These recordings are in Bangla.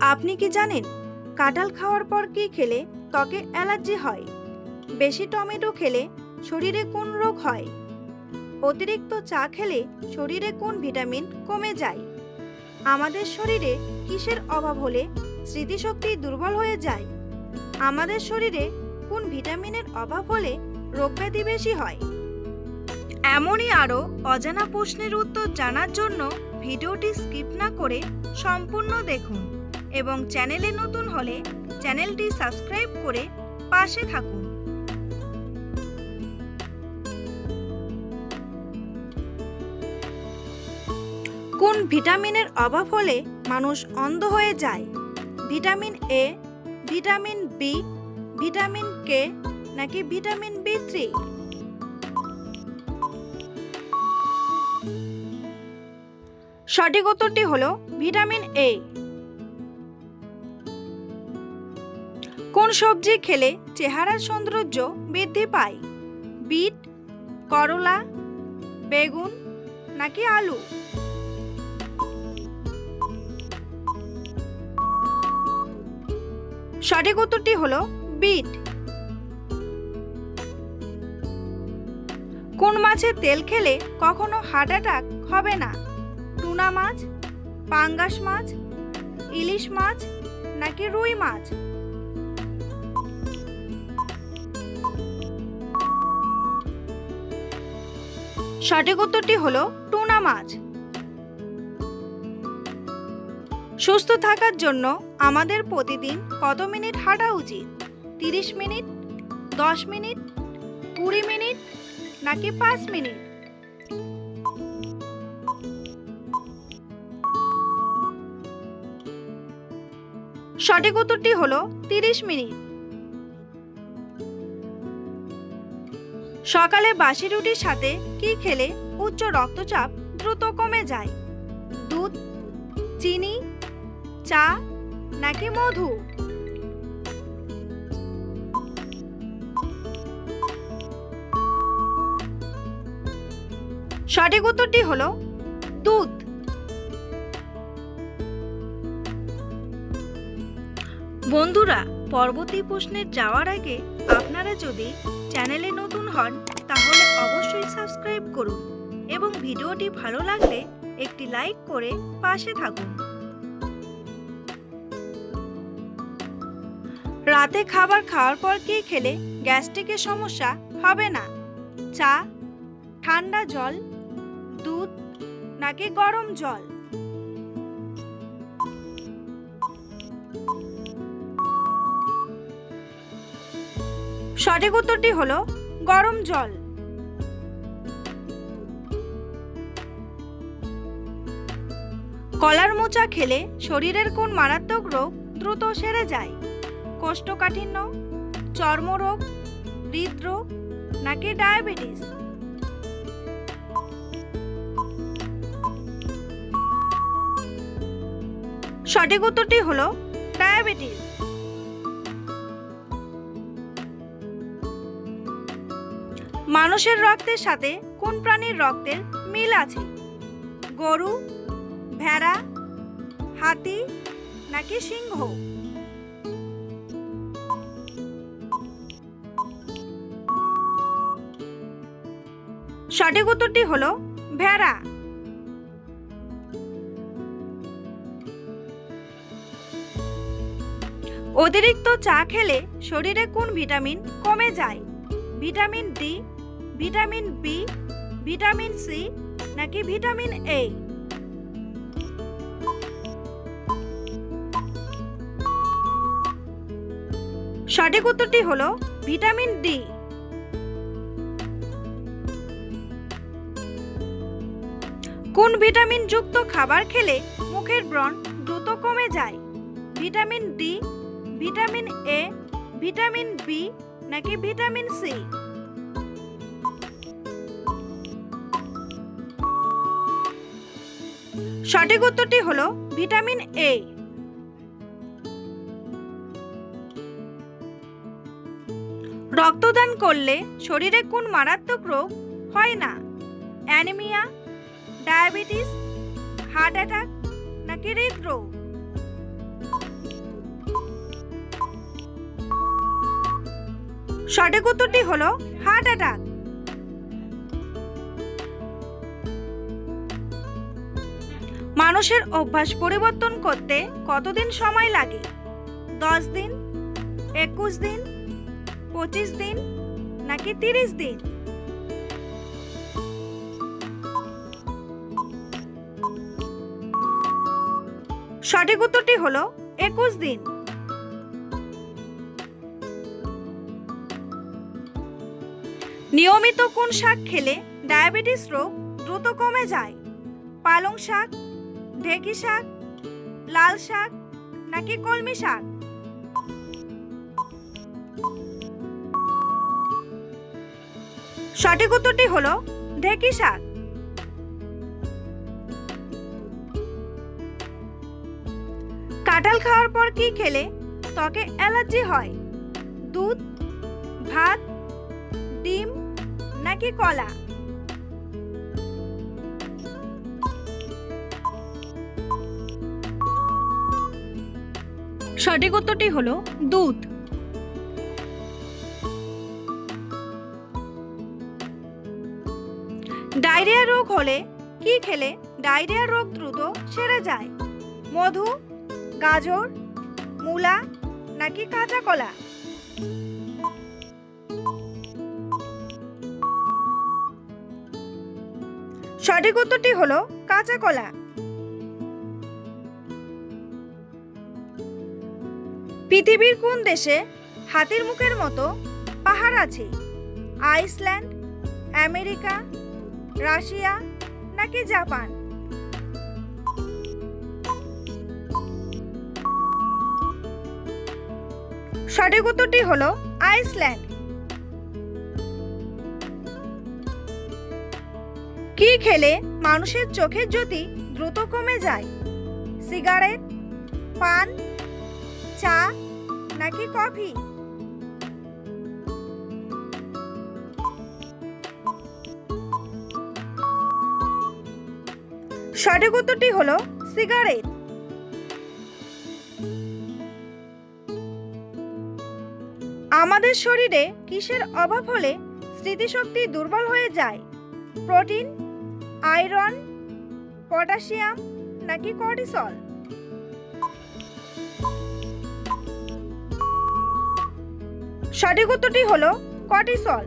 আপনি কি জানেন, কাঁঠাল খাওয়ার পর কি খেলে ত্বকে অ্যালার্জি হয়? বেশি টমেটো খেলে শরীরে কোন রোগ হয়? অতিরিক্ত চা খেলে শরীরে কোন ভিটামিন কমে যায়? আমাদের শরীরে কিসের অভাব হলে স্মৃতিশক্তি দুর্বল হয়ে যায়? আমাদের শরীরে কোন ভিটামিনের অভাব হলে রোগ রোগব্যাধি বেশি হয়? এমনই আরও অজানা প্রশ্নের উত্তর জানার জন্য ভিডিওটি স্কিপ না করে সম্পূর্ণ দেখুন। এবং চ্যানেলে নতুন হলে চ্যানেলটি সাবস্ক্রাইব করে পাশে থাকুন। কোন ভিটামিনের অভাব হলে মানুষ অন্ধ হয়ে যায়? Vitamin A vitamin B vitamin K নাকি ভিটামিন বি থ্রি সঠিক উত্তরটি হলো ভিটামিন এ কোন সবজি খেলে চেহারার সৌন্দর্য বৃদ্ধি পায়। বিট, করলা, বেগুন নাকি আলু? সঠিক উত্তরটি হলো বিট। কোন মাছের তেল খেলে কখনো হার্ট অ্যাটাক হবে না? টুনা মাছ, পাঙ্গাস মাছ, ইলিশ মাছ নাকি রুই মাছ? সঠিক উত্তরটি হলো টুনা মাছ। সুস্থ থাকার জন্য আমাদের প্রতিদিন কত মিনিট হাঁটা উচিত? তিরিশ মিনিট, দশ মিনিট, কুড়ি মিনিট, নাকি পাঁচ মিনিট? সঠিক উত্তরটি হলো তিরিশ মিনিট। সকালে বাসি রুটির সাথে কি খেলে উচ্চ রক্তচাপ দ্রুত কমে যায়? দুধ, চিনি, চা নাকি মধু? সঠিক উত্তরটি হলো দুধ। বন্ধুরা পরবর্তী প্রশ্নে যাওয়ার আগে আপনারা যদি চ্যানেলে নতুন হন, তাহলে অবশ্যই সাবস্ক্রাইব করুন এবং ভিডিওটি ভালো লাগলে একটি লাইক করে পাশে থাকুন। রাতে খাবার খাওয়ার পর কি খেলে গ্যাস্ট্রিকের সমস্যা হবে না? চা, ঠান্ডা জল, দুধ নাকি গরম জল? সঠিক উত্তরটি হলো গরম জল। কলার মোচা খেলে শরীরের কোন মারাত্মক রোগ দ্রুত সেরে যায়? কোষ্ঠকাঠিন্য, চর্মরোগ, হৃদরোগ নাকি ডায়াবেটিস? সঠিক উত্তরটি হলো ডায়াবেটিস। মানুষের রক্তের সাথে কোন প্রাণীর রক্তের মিল আছে? গরু, ভেড়া, হাতি নাকি সিংহ? সঠিক উত্তরটি হলো ভেড়া। অতিরিক্ত চা খেলে শরীরে কোন ভিটামিন কমে যায়? Vitamin D vitamin B vitamin C নাকি ভিটামিন এ সঠিক উত্তরটি হলো ভিটামিন ডি কোন ভিটামিন যুক্ত খাবার খেলে মুখের ব্রণ দ্রুত কমে যায়? Vitamin D vitamin A vitamin B নাকি ভিটামিন সি সঠিক উত্তরটি হলো ভিটামিন এ রক্তদান করলে শরীরে কোন মারাত্মক রোগ হয় না? অ্যানিমিয়া, ডায়াবেটিস, হার্ট অ্যাটাক নাকি হৃদরোগ? সঠিক উত্তরটি হলো হার্ট অ্যাটাক। মানুষের অভ্যাস পরিবর্তন করতে কতদিন সময় লাগে? দশ দিন? একুশ দিন? পঁচিশ দিন? নাকি তিরিশ দিন? সঠিক উত্তরটি হলো একুশ দিন। নিয়মিত কোন শাক খেলে ডায়াবেটিস রোগ দ্রুত কমে যায়? পালং শাক ঢেকি শাক, লাল শাক নাকি কলমি শাক? সঠিক উত্তরটি হলো ঢেকি শাক। কাঁঠাল খাওয়ার পর কি খেলে ত্বকে অ্যালার্জি হয়? দুধ, ভাত, ডিম নাকি কলা? সঠিক উত্তরটি হলো দুধ। ডায়রিয়া রোগ হলে কি খেলে? ডায়রিয়া রোগ দ্রুত সেরে যায়। মধু, গাজর, মূলা নাকি কাঁচা কলা? সঠিক উত্তরটি হলো কাঁচা কলা। পৃথিবীর কোন দেশে হাতির মুখের মতো পাহাড় আছে? আইসল্যান্ড, আমেরিকা, রাশিয়া নাকি জাপান? সঠিক উত্তরটি হলো আইসল্যান্ড। কি খেলে মানুষের চোখের জ্যোতি দ্রুত কমে যায়? সিগারেট, পান, চা নাকি কফি? সঠিক উত্তরটি হলো সিগারেট। আমাদের শরীরে কিসের অভাব হলে স্মৃতিশক্তি দুর্বল হয়ে যায়? প্রোটিন, আয়রন, পটাশিয়াম নাকি কর্টিসল? সঠিক উত্তরটি হলো কর্টিসল।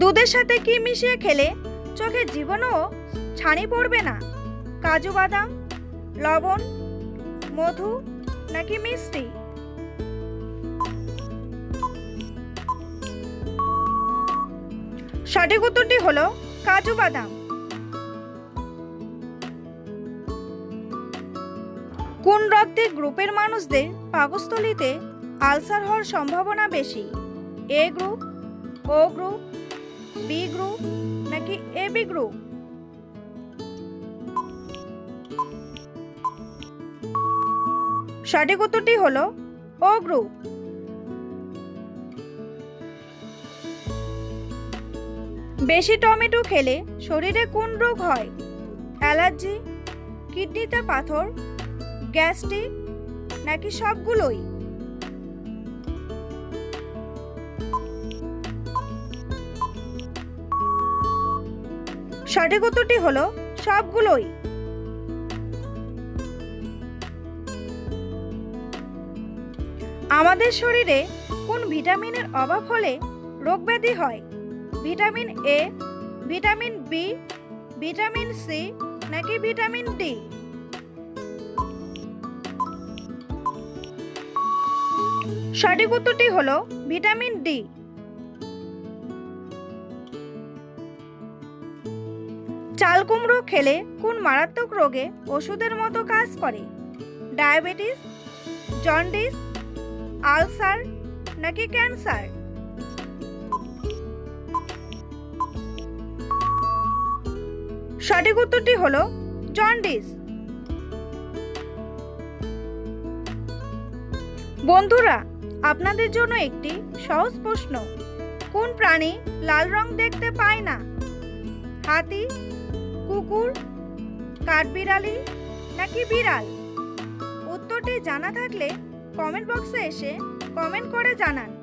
দুধের সাথে কি মিশিয়ে খেলে চোখের জীবনও ছানি পড়বে না? কাজু বাদাম, লবণ, মধু নাকি মিষ্টি? সঠিক উত্তরটি হলো কাজু বাদাম। রক্তের গ্রুপের মানুষদের পাকস্থলিতে আলসার হওয়ার সম্ভাবনা বেশি। A group, O group, B group, নাকি এ, বি গ্রুপ? সঠিক উত্তরটি হলো ও গ্রুপ। বেশি টমেটো খেলে শরীরে কোন রোগ হয়? অ্যালার্জি, কিডনিতে পাথর গ্যাস্ট্রিক নাকি সবগুলোই? সঠিক উত্তরটি হলো সবগুলোই। আমাদের শরীরে কোন ভিটামিনের অভাব হলে রোগব্যাধি হয়? Vitamin A, vitamin B, vitamin C নাকি ভিটামিন ডি? সঠিক উত্তরটি হলো ভিটামিন ডি। চাল কুমড়ো খেলে কোন মারাত্মক রোগে ওষুধের মতো কাজ করে। ডায়াবেটিস, জন্ডিস, আলসার নাকি ক্যান্সার? সঠিক উত্তরটি হলো জন্ডিস। বন্ধুরা আপনাদের জন্য একটি সহজ প্রশ্ন। কোন প্রাণী লাল রং দেখতে পায় না? হাতি, কুকুর, কাঠবিড়ালি নাকি বিড়াল? উত্তরটি জানা থাকলে কমেন্ট বক্সে এসে কমেন্ট করে জানান।